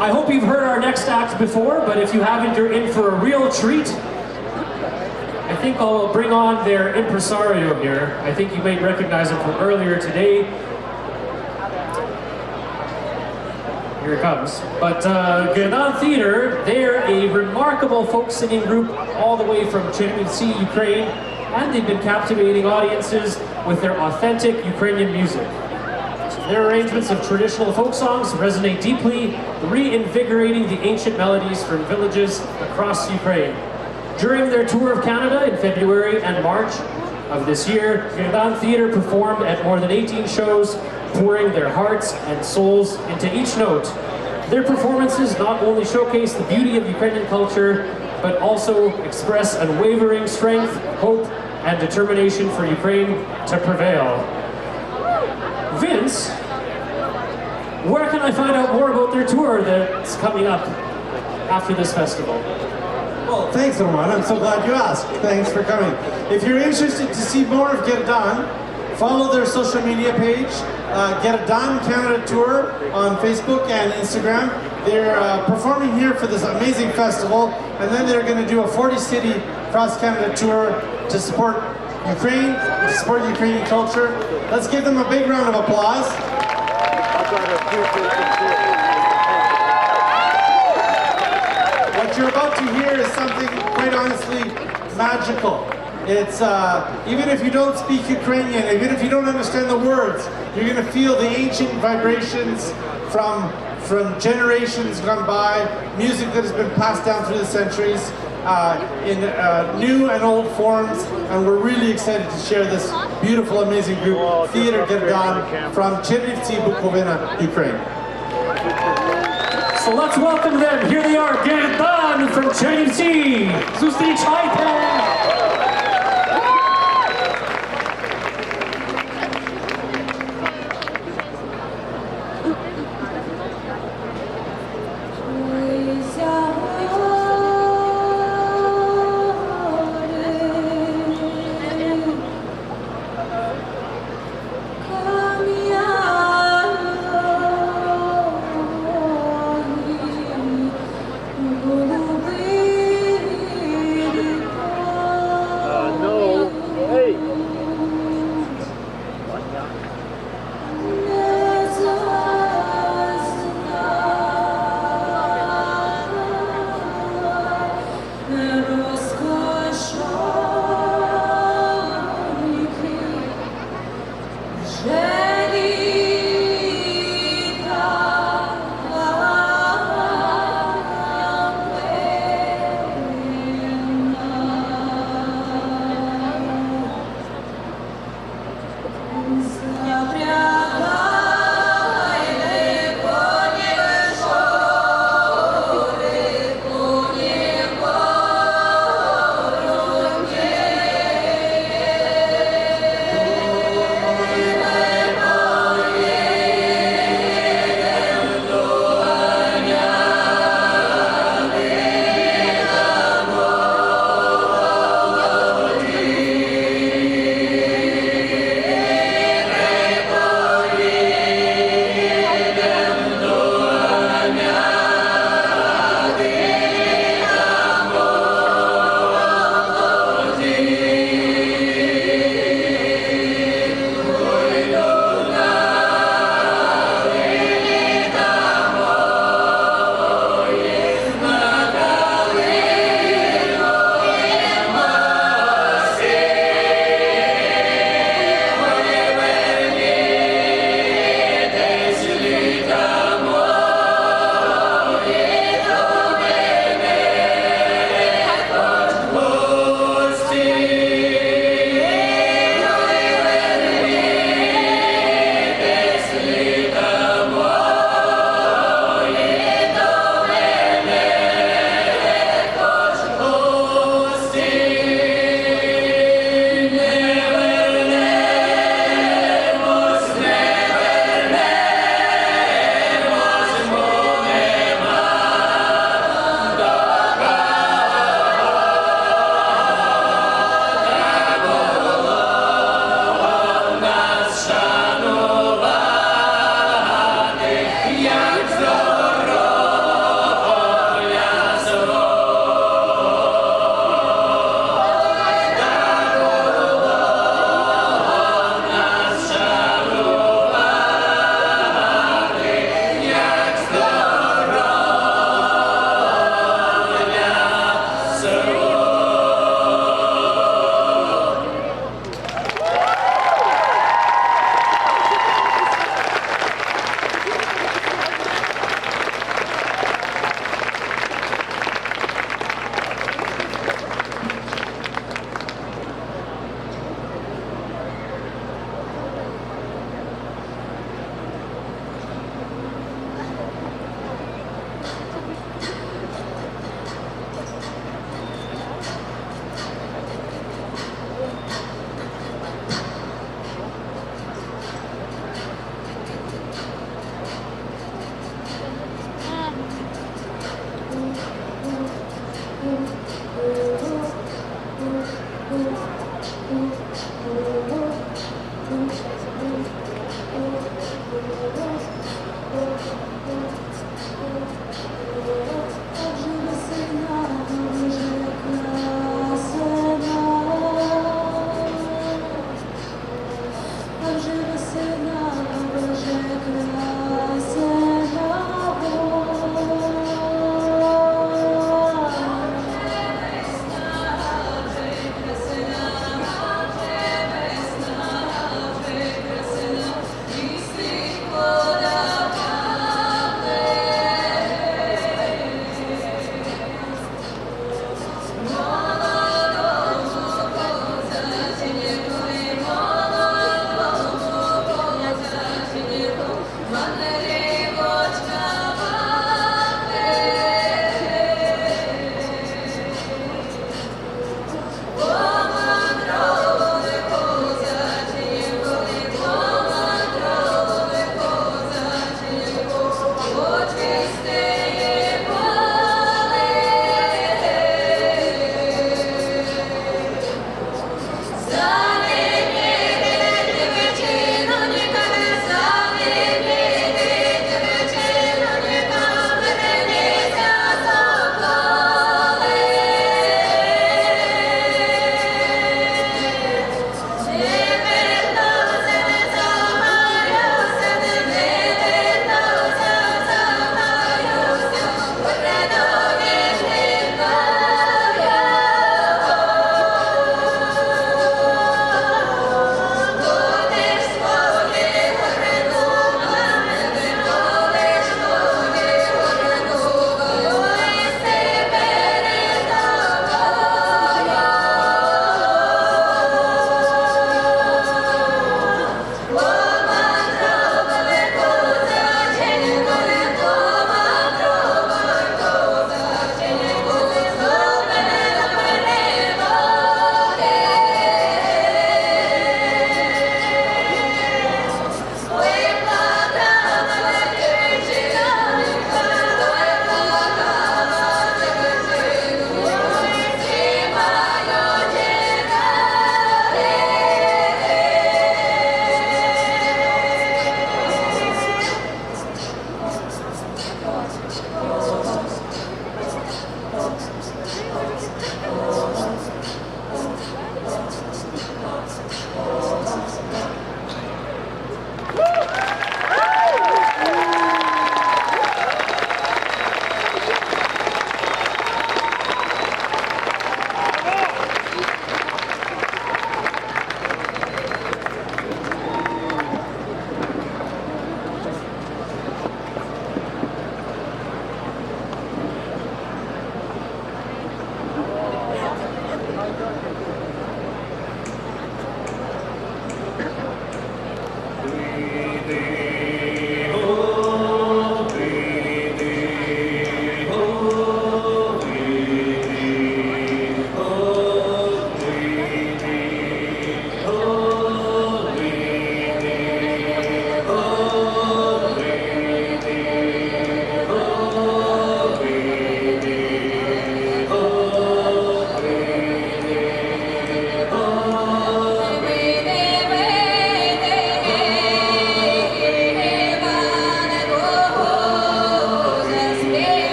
I hope you've heard our next act before, but if you haven't, you're in for a real treat. I think I'll bring on their impresario here. I think you may recognize him from earlier today. Here it comes. But uh, Gnan Theater, they're a remarkable folk singing group all the way from Chernivtsi, Ukraine, and they've been captivating audiences with their authentic Ukrainian music. Their arrangements of traditional folk songs resonate deeply, reinvigorating the ancient melodies from villages across Ukraine. During their tour of Canada in February and March of this year, Gnan Theatre performed at more than 18 shows, pouring their hearts and souls into each note. Their performances not only showcase the beauty of Ukrainian culture, but also express unwavering strength, hope, and determination for Ukraine to prevail. Vince, can I find out more about their tour that's coming up after this festival? Well, thanks, Roman. I'm so glad you asked. Thanks for coming. If you're interested to see more of Get It Done, follow their social media page, uh, Get It Done Canada Tour on Facebook and Instagram. They're uh, performing here for this amazing festival, and then they're going to do a 40 city cross Canada tour to support Ukraine, to support Ukrainian culture. Let's give them a big round of applause. What you're about to hear is something quite honestly magical. It's uh, even if you don't speak Ukrainian, even if you don't understand the words, you're going to feel the ancient vibrations from from generations gone by, music that has been passed down through the centuries uh, in uh, new and old forms, and we're really excited to share this beautiful, amazing group, Theater Gerdan from Chernivtsi, Bukovina, Ukraine. So let's welcome them. Here they are, Gerdan from Chernivtsi. Зустрічайте! 嗯嗯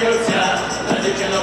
боюся, та дівчина.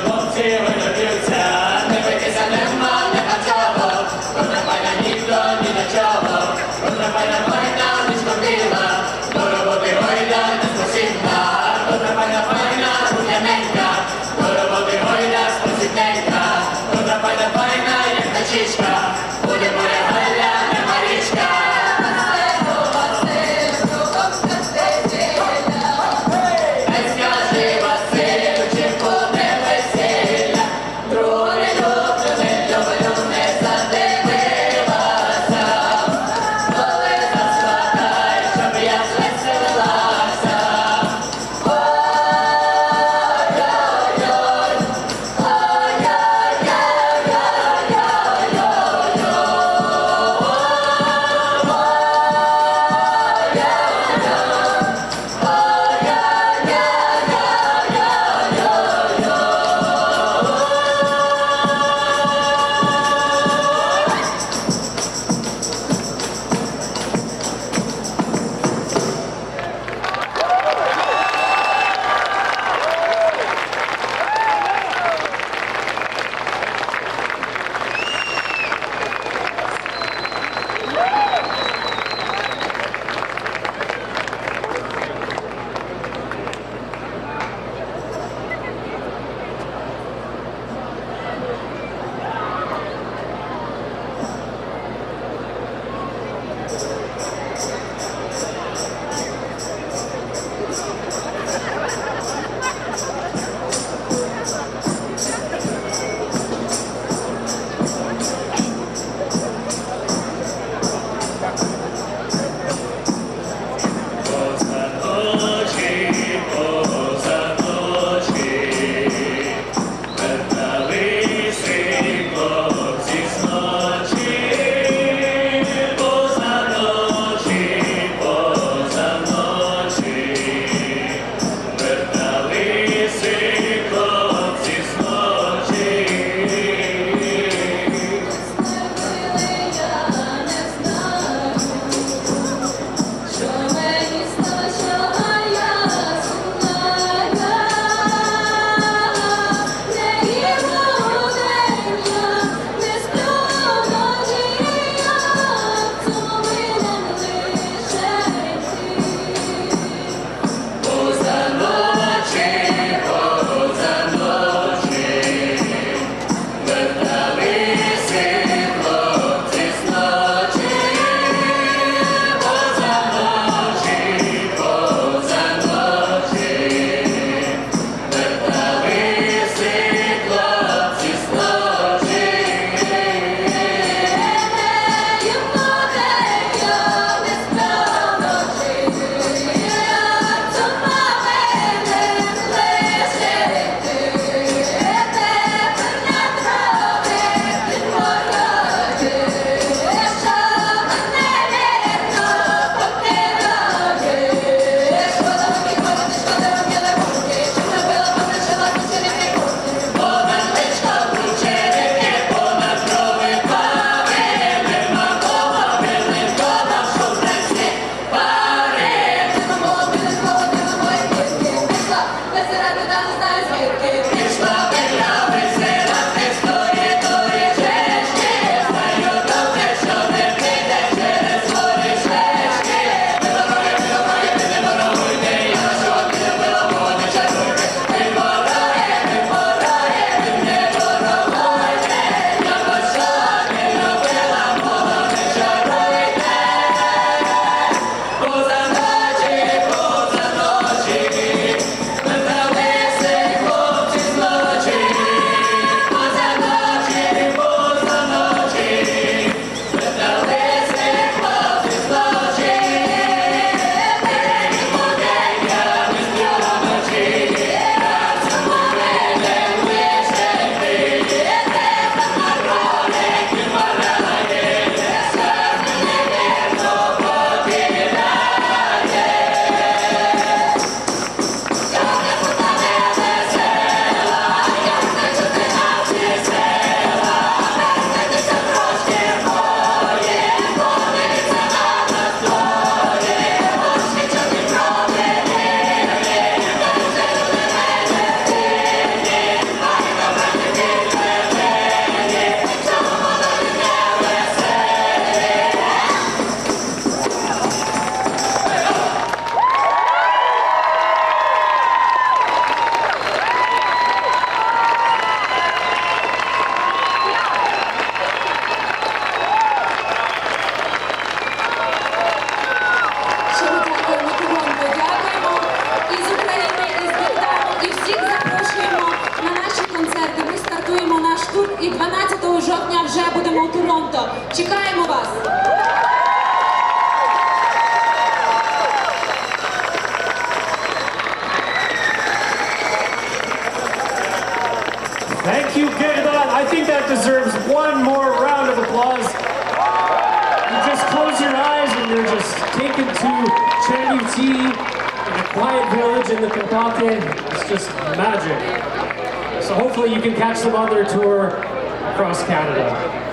Чекаємо вас! Thank you, Gerdan. I think that deserves one more round of applause. You just close your eyes and you're just taken to Chanuti in a quiet village in the Kentucky. It's just magic. So hopefully you can catch them on their tour across Canada.